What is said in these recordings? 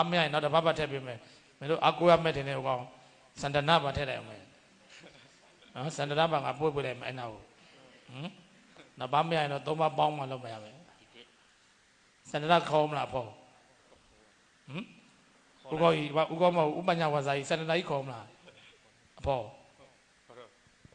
အမရရင်နောက်တစ်ပတ်ပတ်ထည့်ပေးမယ်မင်းတို့အကူရမဲ့တင်တဲ့ကောင်စန္ဒနာပါထည့်လိုက်အောင်မယ်နော်စန္ဒနာပါငါပို့ပေးလိုက်မယ်အဲ့နောက်ဟမ်နောက်ပါမရရင်တော့သုံးပါပေါင်းမှလုပ်မရမယ်စန္ဒနာခေါ်မလားဖောဟမ်ဥကောကြီးဥကောမဟုတ်ဥပညာဝါစာကြီးစန္ဒနာကြီးခေါ်မလားအဖောဟ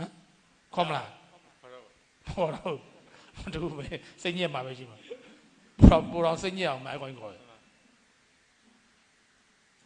မ်ခေါ်မလားဟောတော့မတူပဲစိတ်ညစ်မှာပဲရှိမှာပူတော်ပူတော်စိတ်ညစ်အောင်မအဲ့ကောင်ကြီးခေါ်တယ်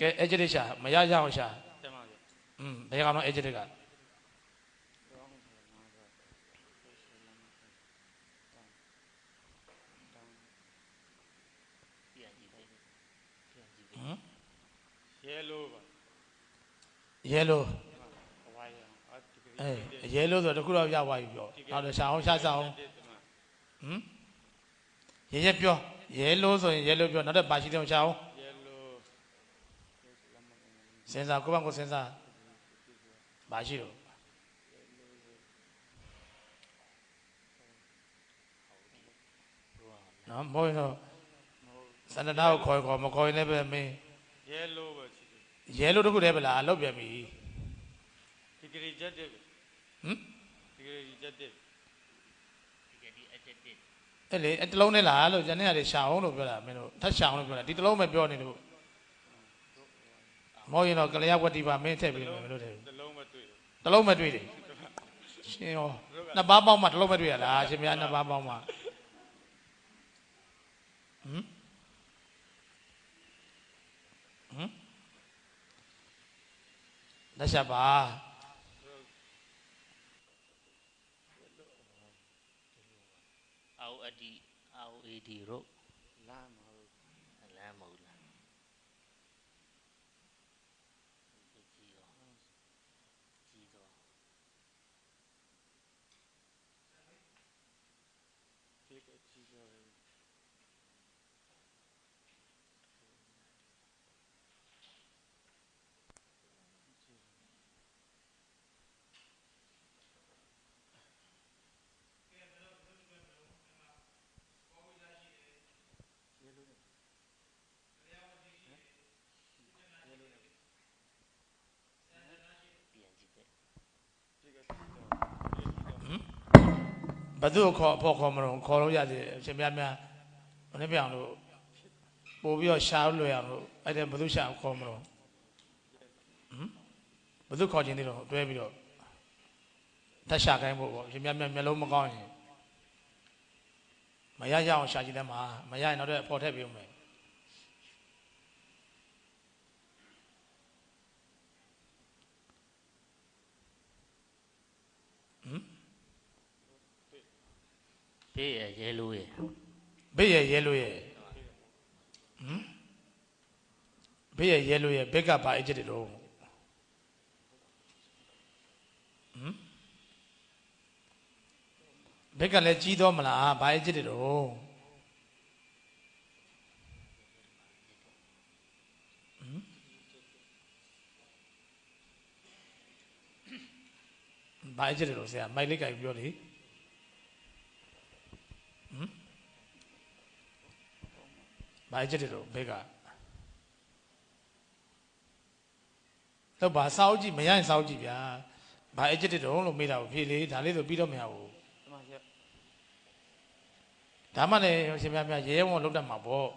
ကဲအဲ့ကျတဲ့ရှာမရရအောင်ရှာတက်ပါဗျာอืมဘယ်ကောင်တော့အဲ့ကျတဲ့ကပြန်ကြည့်လိုက်ပြန်ကြည့်ဟမ်ရဲလို့ပါရဲလိုအဝိုင်းရအောင်အဒီကအဲရဲလိုဆိုတော့တခုတော့ရသွားပြီပြောနောက်တော့ရှာအောင်ရှာစအောင်ဟမ်ရဲရဲပြောရဲလိုဆိုရင်ရဲလိုပြောနောက်တော့ပါရှိတယ်ရှာအောင်ရဲလို့ စဉ်းစားကိုယ့်ဘက်ကိုစဉ်းစားပါရှိတော့နော်မဟုတ်ရင်တော့စန္ဒနာကိုခေါ်ခေါ်မခေါ်ရင်လည်းပဲမင်းရဲလို့ပဲရှိတယ်ရဲလိုတခုတည်းပဲလားအလုပ်ပြန်ပြီဒီဂရီချက်တဲ့ဟမ်ဒီဂရီချက်တဲ့ဒီကဒီအတက်တက်အဲ့လေအဲ့တလုံးနဲ့လားလို့ကျန်တဲ့ဟာတွေရှာအောင်လို့ပြောတာမင်းတို့ထပ်ရှာအောင်လို့ပြောတာဒီတလုံးပဲပြောနေလို့ မဟုတ်ရင်တော့ကလျာဝတ္တိပါမင်းထည့်ပြီးမယ်မင်းတို့ထည့်တလုံးမတွေ့တလုံးမတွေ့တယ်ရှင်ရောနှစ်ပါးပေါင်းမှတလုံးမတွေ့ရလားရှင်များနှစ်ပါးပေါင်းမှဟမ်ဟမ်လက်ရှာပါအောက်အဒီအောက်အေဒီရောလမ်းမဟုတ် လမ်းမဟုတ်လားကြည့်ရောကြည့်တော့ ဒီကကြည့်တော့ ပြန်ကြည့်ပဲ ဒီက ဘ သူ့ကိုခေါ်အဖို့ခေါ်မလို့ခေါ်လို့ရသေးတယ်ရှင်များများဘယ်နှပြောင်လို့ပို့ပြီးတော့ရှာလို့လွယ်အောင်လို့အဲ့ဒါဘသူရှာခေါ်မလို့ဟမ်ဘသူခေါ်ခြင်းသေးတော့တွဲပြီးတော့တက်ရှာခိုင်းဖို့ပေါ့ရှင်များများမျက်လုံးမကောင်းရင်မရရအောင်ရှာကြည့်တယ်မှာမရရင်တော့အဖို့ထည့်ပြီးဦးမယ်ဟမ် ဘေးရရဲလို့ရဘေးရရဲလို့ရဲ့ဟမ်ဘေးရရဲလို့ရဲ့ဘက်ကဘာအကျစ်တွေတော့ဟမ်ဘက်ကလည်းကြီးတော့မလားဘာအကျစ်တွေတော့ဟမ်ဘာအကျစ်တွေတော့ဆရာမိုက်လေးကြိုက်ပြောလေဟမ် ဘာအကျစ်တွေတော့ဘက်ကတော့ဘာစောက်ကြည့်မရရင်စောက်ကြည့်ဗျာဘာအကျစ်တွေတော့လို့မေးတာကိုဖြေလေဒါလေးဆိုပြီးတော့မရဘူးတမရဒါမှလည်းရှင်များများရဲရဲဝံ့လောက်တတ်မှာပေါ့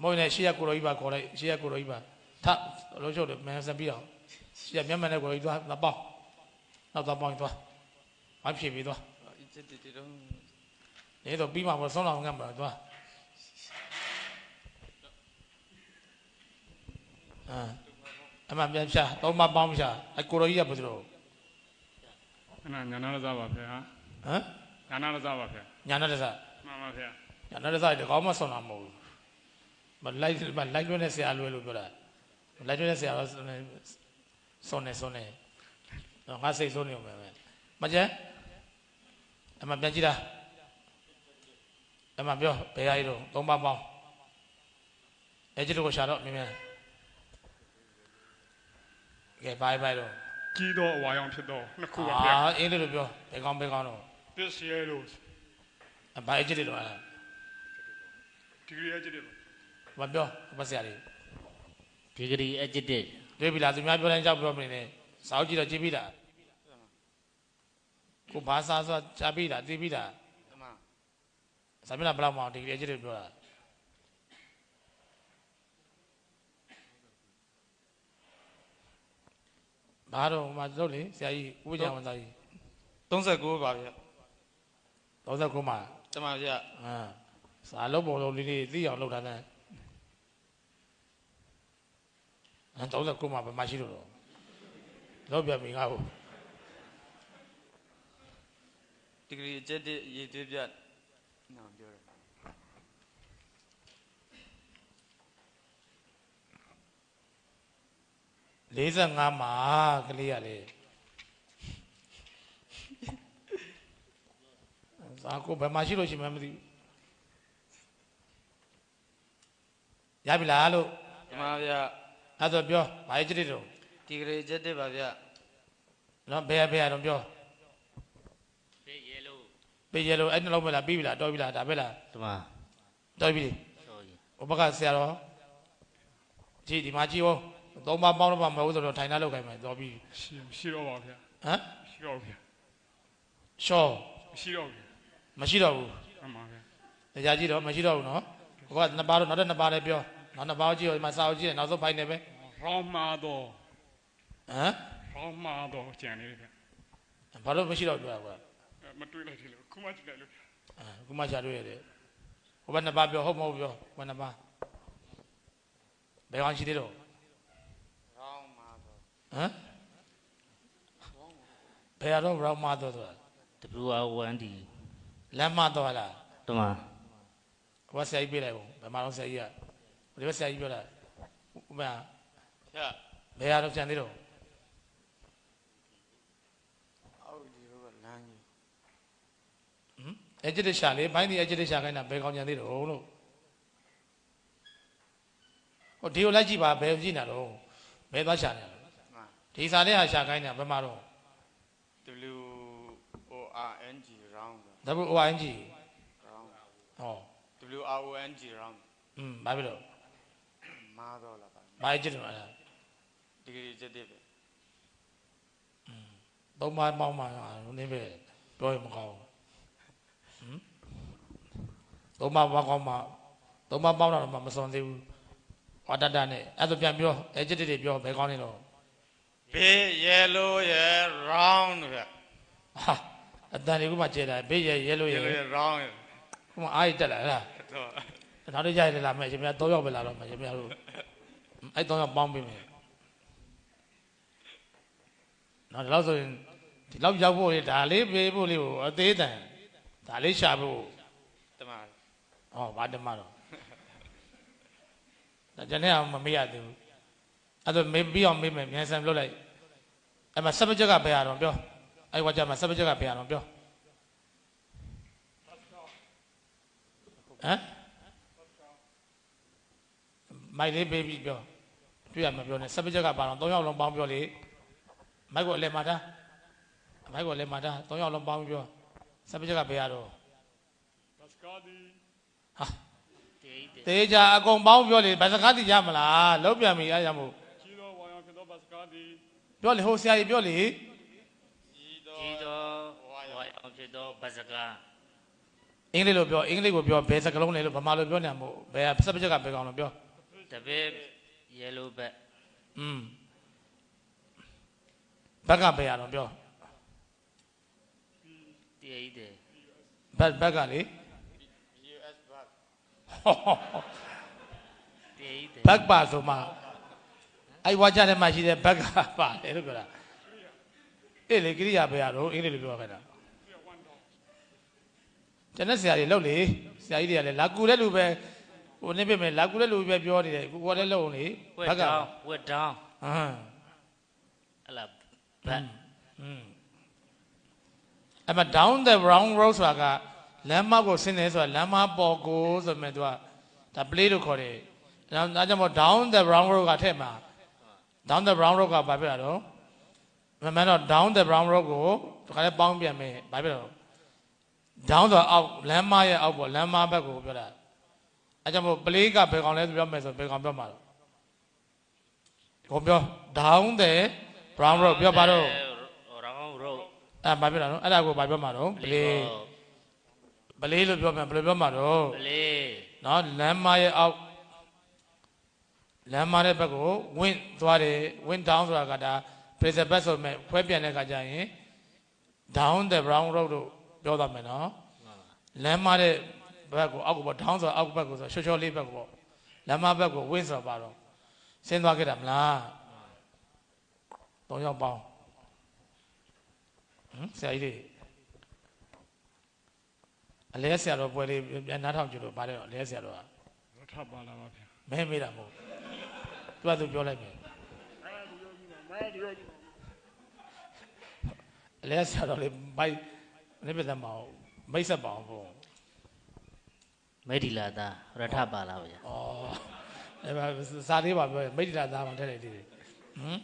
မဟုတ်ရင်ရှေ့ကကိုရောကြီးပါခေါ်လိုက်ရှေ့ကကိုရောကြီးပါထလို့ချုပ်တယ်မန်စံပြီးတော့ရှေ့ကမျက်မှန်နဲ့ကိုရောကြီးသွားသွားပေါင်းနောက်သွားပေါင်းသွားမဖြေပြီးသွားအချက်တည်းတော့နေတော့ပြီးမှပေါ့ဆုံးအောင်ငတ်မှာသွား အာအမှပြန်ဖြာသုံးမပေါင်းဖြာအကိုရောကြီးကဘယ်လိုခဏညာနာရဇပါဗျာဟမ်ညာနာရဇပါဗျာညာနာတစမှန်ပါဗျာညာနာတစတကောင်းမဆုံးတာမဟုတ်ဘူးမလိုက်မလိုက်လွဲနဲ့ဆရာလွဲလို့ပြောတာလိုက်လွဲနဲ့ဆရာတော့ဆုံးနေဆုံးနေတော့ငါစိတ်ဆုံးနေအောင်ပဲမကျန်အမှပြန်ကြည့်တာအမှပြောဘယ်ဟာကြီးတော့သုံးပါပေါင်းအဲကျတော့ရှာတော့မြင်မြင် ကဲဘိုင်ဘိုင်တော့ကြီးတော့အဝါရောင်ဖြစ်တော့နှစ်ခုပါအာဗျာအင်းလို့ပြောဘယ်ကောင်းဘယ်ကောင်းတော့ပစ္စည်းလို့အဘိုင်ကျတော့အဲ့ဒါဒီဂရီအကျစ်တယ်မပြောမဆရာလေး degree adjective တွေ့ပြီလားသူများပြောတိုင်းကြောက်ပြောမနေနဲ့စာအုပ်ကြည့်တော့ကြည့်ပြီလားကိုဘာသာဆိုကြားပြီလားသိပြီလားတမစာမျက်နှာဘယ်လောက်မအောင်ဒီအကြည့်တွေပြောတာ ဘာတော့ဟိုမှာလုပ်လေဆရာကြီးဥပဒေဝန်သားကြီး39ပါဗျ39မှာတမဗျဟမ်စာလုံးပုံလုံးလေးလေးသိအောင်လုပ်ထားတယ်ဟမ်39မှာဘယ်မှာရှိလို့တော့လောက်ပြပြီငါ့ကိုဒီဂရီအကျက်တဲ့ရေသွေးပြနာပြောတ 45မှာကလေးရလေစာကိုဘယ်မှာရှိလို့ရှိမှန်းမသိဘူးရပြီလားလို့တမဗျအဲ့တော့ပြောဘာကြီးကြည့်တော့ဒီဂရီအကျက်တဲ့ပါဗျနော်ဘယ်ရဘယ်ရတော့ပြော big yellow ပေးရလို့အဲ့နှလုံးပဲလားပြီးပြီလားတော်ပြီလားဒါပဲလားတမတော်ပြီ sorry ဟိုဘက်ကဆရာတော်ကြည့်ဒီမှာကြည့်ဦး သုံးပါပေါင်းတော့မှမဟုတ်ဆိုတော့ထိုင်နှလောက်ခိုင်းမယ်တော်ပြီရှိရှိတော့ပါဗျာဟမ်ရှိတော့ဗျာရှော့ရှိတော့ဗျာမရှိတော့ဘူးအမှန်ဗျာတရားကြည့်တော့မရှိတော့ဘူးနော်ဟိုကနှစ်ပါးတော့နောက်တဲ့နှစ်ပါးလည်းပြောနောက်နှစ်ပါးကိုကြည့်တော့ဒီမှာစာအုပ်ကြည့်တယ်နောက်ဆုံးဖိုင်နေပဲရောင်းမာတော့ဟမ်ရောင်းမာတော့ကြံနေတယ်ဗျာဘာလို့မရှိတော့ဘူးကွာကွာအဲမတွေးလိုက်သေးလို့ခုမှကြည့်လိုက်လို့ဗျာအခုမှရှာတွေ့ရတယ်ဟိုဘက်နှစ်ပါးပြောဟုတ်မဟုတ်ပြောဘယ်နှစ်ပါးဘယ်ကောင်ရှိသေးတော့ရောင်းမှာတော့ ဟမ်ဘယ်ရတော့ဘောင်းမတော့ဆိုတာ WR1D လမ်းမတော့လားတမဟိုကဆရာကြီးပြေးလိုက်ဘူးဘယ်မှာတော့ဆရာကြီးကဒီဘက်ဆရာကြီးပြောတာဥပမာဖြတ်ဘယ်ရတော့ကြံသေးတော့အောက်ဒီတော့လမ်းကြီးဟမ်အဂျစ်တရှာလေဘိုင်းဒီအဂျစ်တရှာခိုင်းတာဘယ်ကောင်ကြံသေးတော့လို့ဟိုဒီကိုလိုက်ကြည့်ပါဘယ်ကြည့်နေတော့ဘယ်သွားရှာနေလဲမှ ဒီစာနဲ့ဟာရှာခိုင်းတာဘယ်မှာတော့ W O R N G round W O N G round ဟော W R O N G round อืมဘာဖြစ်လို့မာတော့လာပါဘာအဂျစ်တော့အဲ့ဒါဒီဂရီအကျက်တဲ့ပဲသုံးပါးပေါင်းမှနင်းပဲပြောရင်မကောင်းဘူးဟမ်သုံးပါးပေါင်းကောင်းမှသုံးပါးပေါင်းတော့မှမစွန်သေးဘူးဟောတတနဲ့အဲ့ဒါပြန်ပြောအဂျစ်တွေပြောဘယ်ကောင်းနေတော့ big yellow ရ round ဗျဟာအတန်လေးကမှကျဲတာဘေးရဲရဲလို့ရဲ yellow ရ round ရခုမှအားရတက်လာဟလားတော့နောက်တစ်ကြိုက်လာမယ်ရှင်များ၃ယောက်ပဲလာတော့မယ်ရှင်များတို့အဲ့၃ယောက်ပေါင်းပြီးမယ်နောက်ဒီလောက်ဆိုရင်ဒီလောက်ရောက်ဖို့လေဒါလေးပေးဖို့လေးကိုအသေးတန်ဒါလေးရှာဖို့တမဟောဘာတမတော့ဒါကျွန်တော်မမေ့ရသေးဘူးအဲ့တော့မေးပြီးအောင်မေးမယ်မြန်ဆန်လုပ်လိုက် အဲ့မှာစပကြက်ကဘယ်ရအောင်ပြောအဲ့ဝါကြမှာစပကြက်ကဘယ်ရအောင်ပြောဟမ်မိုက်လေးပေးပြီးပြောတွေ့ရမှာပြောနေစပကြက်ကပါတော့၃ယောက်လုံးပေါင်းပြောလေမိုက်ကိုအလဲမှာထားမိုက်ကိုအလဲမှာထား၃ယောက်လုံးပေါင်းပြီးပြောစပကြက်ကဘယ်ရတော့ဘတ်စကားဒီတေးတေးတေးကြအကုန်ပေါင်းပြောလေဗစကားတိရမလားလုံးပြန်ပြီအားရမို့ကြီးတော့ဝါရောင်ဖြစ်တော့ဘတ်စကားဒီ ပြောလေဟိုဆရာကြီးပြောလေကြီးတော့ကြီးတော့ဝါအောင်ဖြစ်တော့ဘဇကာအင်္ဂလိပ်လိုပြောအင်္ဂလိပ်ကိုပြောဘယ်စကားလုံးလဲလို့ဗမာလိုပြောနေမှာမို့ဘယ်စပကြက်ကဘယ်ကောင်လို့ပြောတပည့် yellow bag อืมဘက်ကဘယ်ရတော့ပြောတေးတေးဘက်ဘက်ကလေ US back တေးတေးဘက်ပါဆိုမှ အဲ့ဝါကြထဲမှာရှိတဲ့ဘက်ကပါတယ်လို့ပြောတာအေးလေကိရိယာဘယ်ရတော့အင်္ဂလိပ်လိုပြောခဲ့တာကျွန်တော်ဆရာကြီးလှုပ်လေဆရာကြီးတွေကလည်းလာကူတဲ့လူပဲဟိုနေပြမယ်လာကူတဲ့လူပဲပြောနေတယ်ကိုကလည်းလှုပ်နေဝက်ဘက်က down ဝက် down ဟမ်အလားဘဘတ်တ်อืมအဲ့မှာ down the brown road ဆိုတာကလမ်းမကိုဆင်းနေဆိုတာလမ်းမပေါ်ကိုဆိုမှသူကဒါ play လို့ခေါ်တယ်။ဒါဒါကြောင့်မို့ down the brown road ကထည့်မှာ down the brown road ကဘာဖြစ်လာတော့မမှန်တော့ down the brown road ကိုဒီခါလေးပေါင်းပြန်မယ်ဘာဖြစ်တော့ down ဆိုအောက်လမ်းမရဲ့အောက်ပေါ့လမ်းမဘက်ကိုပြောတာအဲကြောင့်မို့ပလေးကဘယ်ကောင်လဲဆိုပြောမယ်ဆိုဘယ်ကောင်ပြောမှာတော့ကိုပြော down the brown road ပြောပါတော့ရောင်းရောအဲဘာပြောတာနော်အဲ့ဒါကိုဘာပြောမှာတော့ပလေးပလေးလို့ပြောမယ်ဘယ်လိုပြောမှာတော့ပလေးနော်လမ်းမရဲ့အောက် လမ်းမရဲ့ဘက်ကိုဝင့်သွားတယ်ဝင့် down ဆိုတာကဒါ pressure back ဆိုမဲ့ခွဲပြန်တဲ့ခါကျရင် down the brown road လို့ပြောသွားမယ်နော်လမ်းမရဲ့ဘက်ကိုအောက်ကိုပေါ့ down ဆိုတာအောက်ဘက်ကိုဆိုရှော့ရှော့လေးဘက်ကိုပေါ့လမ်းမဘက်ကိုဝင့်ဆိုတာပါတော့ဆင်းသွားခဲ့တာမလားသုံးယောက်ပေါင်းဟမ်ဆရာကြီးတွေအလဲဆရာတော်ပွဲလေးပြန်နားထောင်ကြည့်လို့ပါတယ်တော့အလဲဆရာတော်ကတော့ထပ်ပါလာပါဗျာမဲမေးတာမဟုတ် သူကသူပြောလိုက်မယ်အလဲဆရာတော်လေးဘိုက်နေပြတ်မအောင်မိတ်ဆက်ပါအောင်ဘုံမေဒီလာသားရထပါလားဗျာဩအဲ့မှာစာသေးပါပြောရင်မိတ္တရာသားမှထည့်လိုက်သေးတယ်ဟမ်